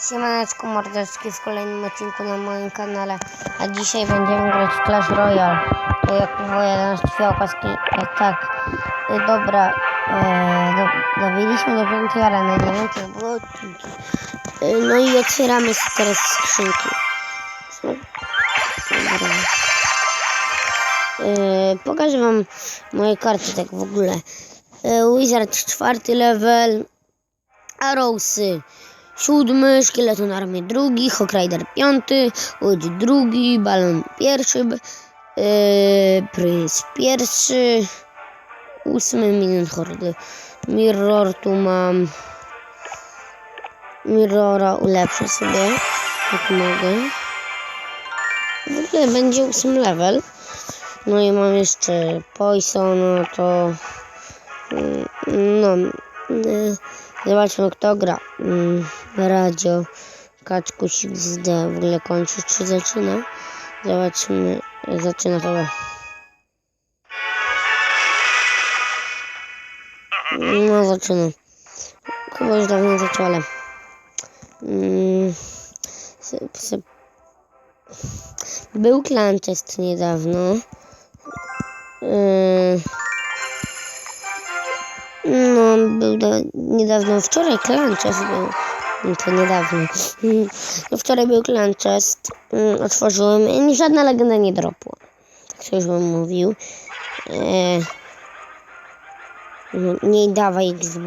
Siemaneczku mordeczki w kolejnym odcinku na moim kanale. A dzisiaj będziemy grać w Clash Royale. To jak woja świałkaski e, Tak. E, Dobra e, do, Dobiliśmy do piątej areny Nie wiem czy było odcinki. E, No i otwieramy teraz skrzynki. Dobra. E, Pokażę wam moje karty tak w ogóle. E, Wizard czwarty level. Arrowsy siódmy, Szkieleton Armii drugi, Hawkrider piąty, Łódź drugi, Balon pierwszy, yy, Prince pierwszy, ósmy, Minion Hordy. Mirror tu mam. Mirrora ulepszę sobie, jak mogę. W ogóle będzie ósmy level. No i mam jeszcze Poison, no to... mm, No... y, Zobaczmy kto gra. Mm, Radio. Kaczkuś XD w ogóle kończy czy zaczyna? Zobaczmy. Zaczyna chyba. No zaczyna. Chyba już dawno zaczął, ale... Mm, był Clanchest niedawno. Yy, no, był do, niedawno, wczoraj Clanchest był. No To niedawno. Mm, No wczoraj był Clanchest. Mm, Otworzyłem i żadna legenda nie dropła. Tak się już wam mówił. E, no, nie dawaj XB.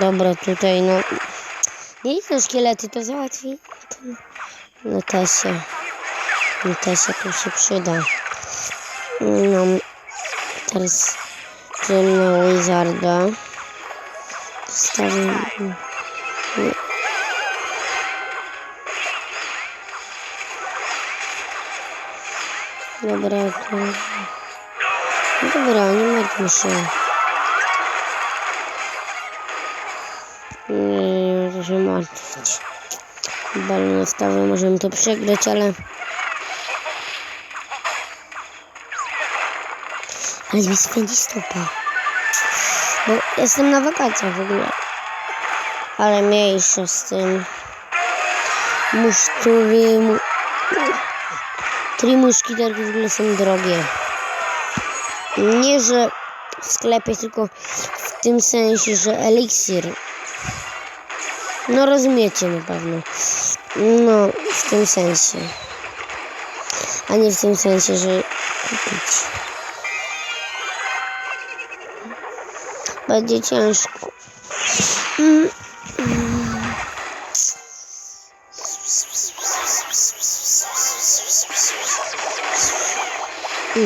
Dobra, tutaj no... Nie są szkielety, to załatwi. Też się tu się przyda. No, teraz na Wizarda. Zostawię. Dobra, to... Dobra, nie martwmy się. Nie, nie się martwić. Balon stawy możemy to przegrać, ale... Ale mi spędzi stopa. Bo jestem na wakacjach w ogóle. Ale mniejsza z tym. Musztury... Mu... Tri muszkiterki w ogóle są drogie. Nie, że w sklepie, tylko w tym sensie, że eliksir. No rozumiecie na pewno. No, w tym sensie. A nie w tym sensie, że kupić. Będzie ciężko. Mm.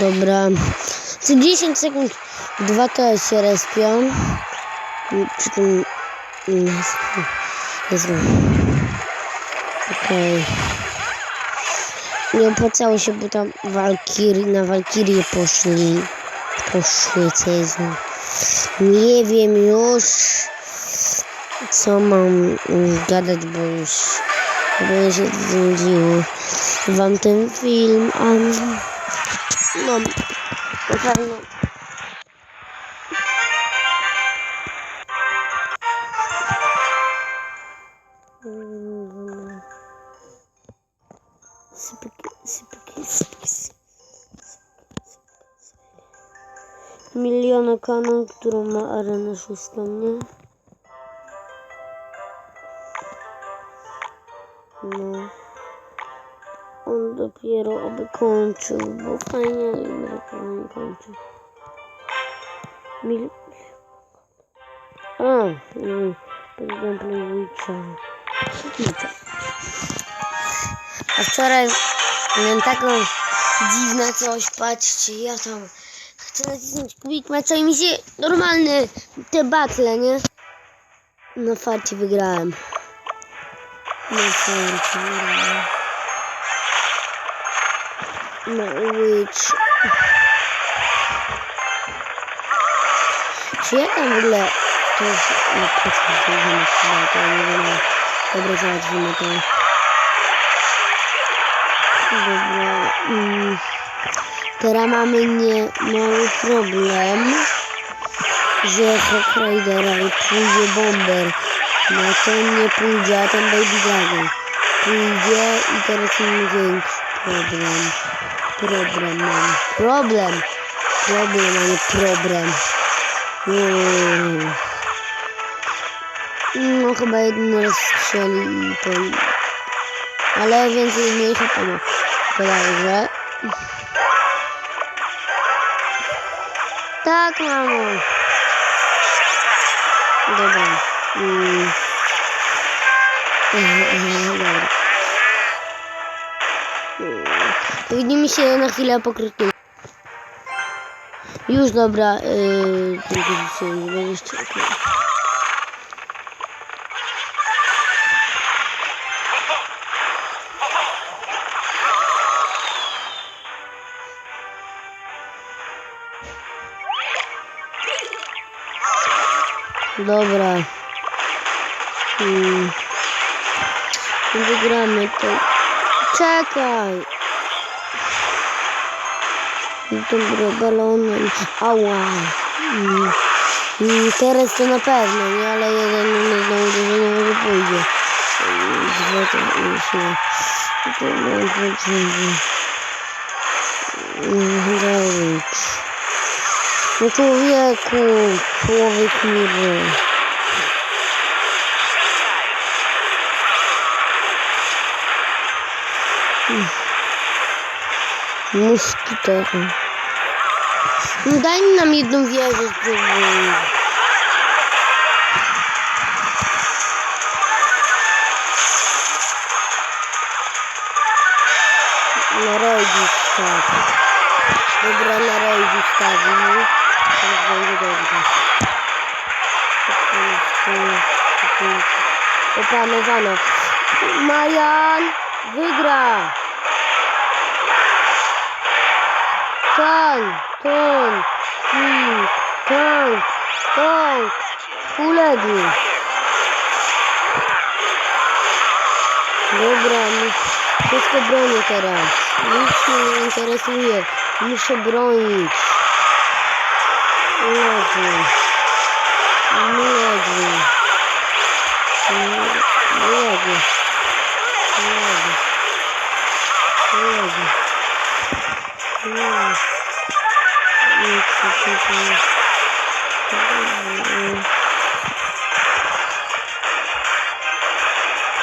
Dobra. Co 10 sekund dwa to się respią. Przy tym... Jezu. Okej. Nie opłacało się, bo tam walkiri, na Walkirię poszli. Poszły, co Jezu. Nie wiem już, co mam gadać, bo już bo się znudziło wam ten film, a no, na pewno Miliona kanon, którą ma arenę szóstą, nie? No. On dopiero oby kończył, bo fajnie, ale powinien kończył. Mil... A, mm, gameplay Witcha. Witcha. A wczoraj miałem taką dziwne coś, patrzcie, ja tam chcę nacisnąć quick matcha i mi się normalne te battle, nie? Na farcie wygrałem. Na farcie wygrałem. Na witch. Czy ja tam w ogóle to jest... No, po co to wiem. Dobra, załatwimy to. Dobra. Mm. Teraz mamy nie mały problem, że Hawk Ridera i pójdzie Bomber. No to nie pójdzie, a ten Baby Dragon pójdzie i teraz mamy większy problem. Problem. Problem! Problem, problem. Mm. No chyba jeden raz strzeli i to... Ale więcej mniej chyba. Bodajże. Tak, mamo. Dobra. Mm. Mhm, Dobra. Mm. Widzimy się na chwilę po krótkim. Już dobra. Yy, tylko dzisiaj nie będziecie. Dobra. Hmm. Wygramy to. Czekaj. Dobra, balonem. Ała. Hmm. Hmm, teraz to na pewno, nie? Ale jeden na uderzenie może pójdzie. Dwa to nie. To mam potrzeby. Dawid. Ну, человеку плавать не было. Мушкетары. Ну дай нам одну вежу сделаем. Będzie dobrze. Opanowano. Majan wygra. Tank, tank, tank, tank, tank, uległ. Dobra, my wszystko bronię teraz. Nic mnie nie interesuje. Muszę bronić. Uległ. Uległ. Uległ. Uległ. Uległ. Nie. Nie chcę tutaj.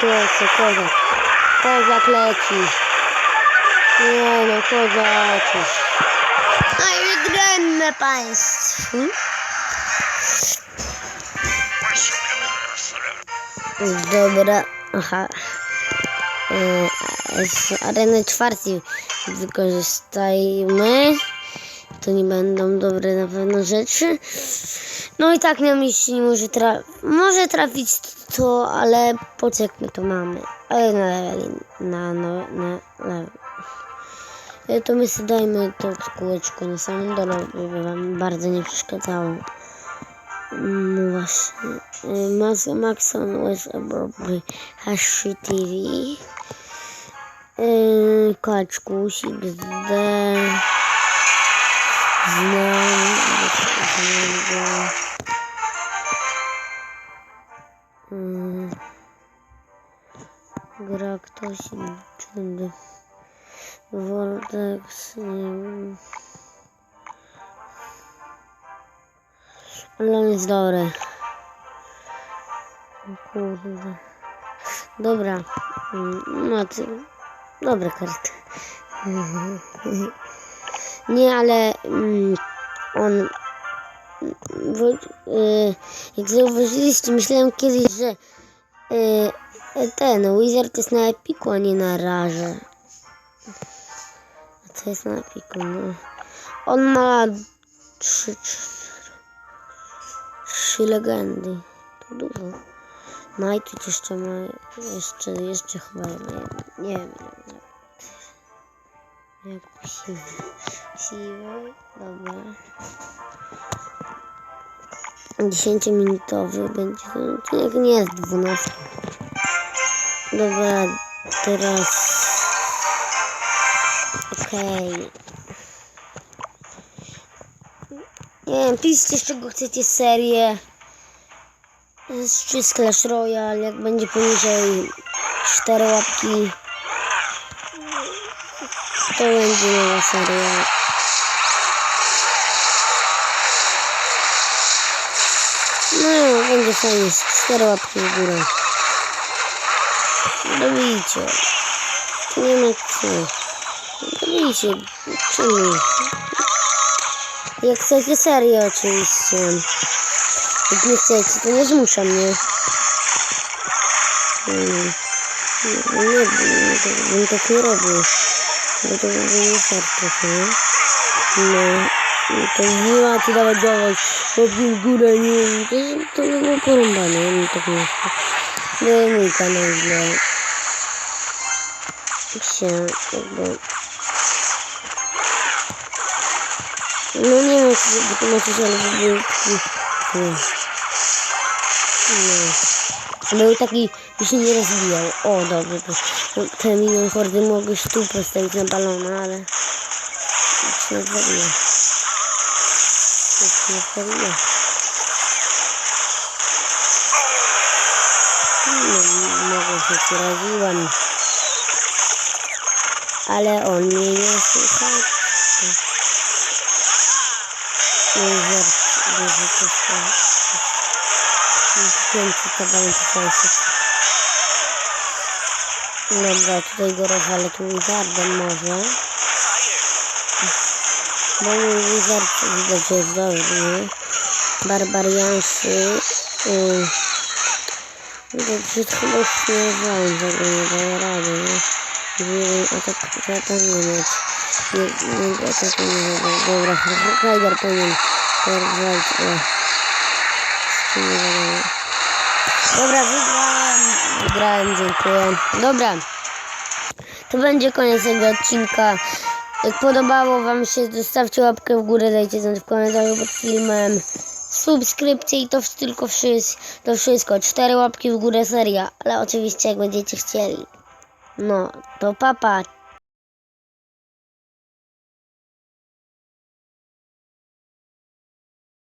To jest to kozak. Kozak leci. Nie no, kozak. Państwu. Dobra, aha. E, z areny czwartej wykorzystajmy. To nie będą dobre na pewno rzeczy. No i tak nam jeśli nie może, tra może trafić to, ale po co jak my to mamy? Ale na na, na, na. E, To my sobie dajmy to kółeczko na samym dole, by wam bardzo nie przeszkadzało. No właśnie. E, Max, Maxon was probably Hash TV. Yy, kaczkuś XD znam znam go Yy, gra ktoś czynny Vortex nie wiem ale on jest dobry kurde dobra Mm, no ty Dobra karta. Nie, ale mm, on. Bo, y, jak zauważyliście, myślałem kiedyś, że y, ten Wizard jest na Epiku, a nie na Rarze. Co jest na Epiku? No. On ma trzy, cztery, trzy legendy. To dużo. Night jeszcze ma, jeszcze, jeszcze chyba, nie, nie wiem, nie. Jak siwy, siwy, dobra. 10-minutowy będzie ten odcinek, nie jest 12. Dobra, teraz, okej. Nie wiem, piszcie z czego chcecie serię. Czy z Clash Royale, jak będzie poniżej 4 łapki. To będzie nowa seria. No, będzie fajnie, z 4 łapki w górę. Dobijcie. Nie ma co. Dobijcie. Czemu? Jak chcecie serię oczywiście. Jak nie chcecie, to nie zmuszam mnie. Hmm. Nie, nie, nie, bym tak nie robił. Bo to by nie trochę, nie? No. no To nie ma ci dawać dawać. W górę, nie To, to by było porąbane, ja bym tak nie chcę. No mój kanał dla... się jakby... No nie wiem, czy wytłumaczyć, ale to był taki... Nie. No. Był taki, by się nie rozwijał. O, dobrze, to no, te milion hordy mogę tu postawić na balona, ale... Nic nie zrobię. Nic nie zrobię. No, mogę się poraziłam. Ale on mnie nie słucha. Nie żart, nie żart, Pięć kabań tysięcy. Dobra, tutaj go rozwalę tu wizardem może. Bo mój wizard widać, jest dobry. Barbariansy. Yy. Widać, że chyba już nie znam, że go nie daje rady, nie? Żeby atak, zaatakować. Nie, nie ataku nie zadał. Dobra, Heider powinien porwać. Nie wiadomo. Dobra, wygrałem. Wygrałem, dziękuję. Dobra. To będzie koniec tego odcinka. Jak podobało Wam się, zostawcie łapkę w górę, dajcie znać w komentarzu pod filmem. Subskrypcje i to tylko wszystko. To wszystko. Cztery łapki w górę seria. Ale oczywiście jak będziecie chcieli. No, to papa.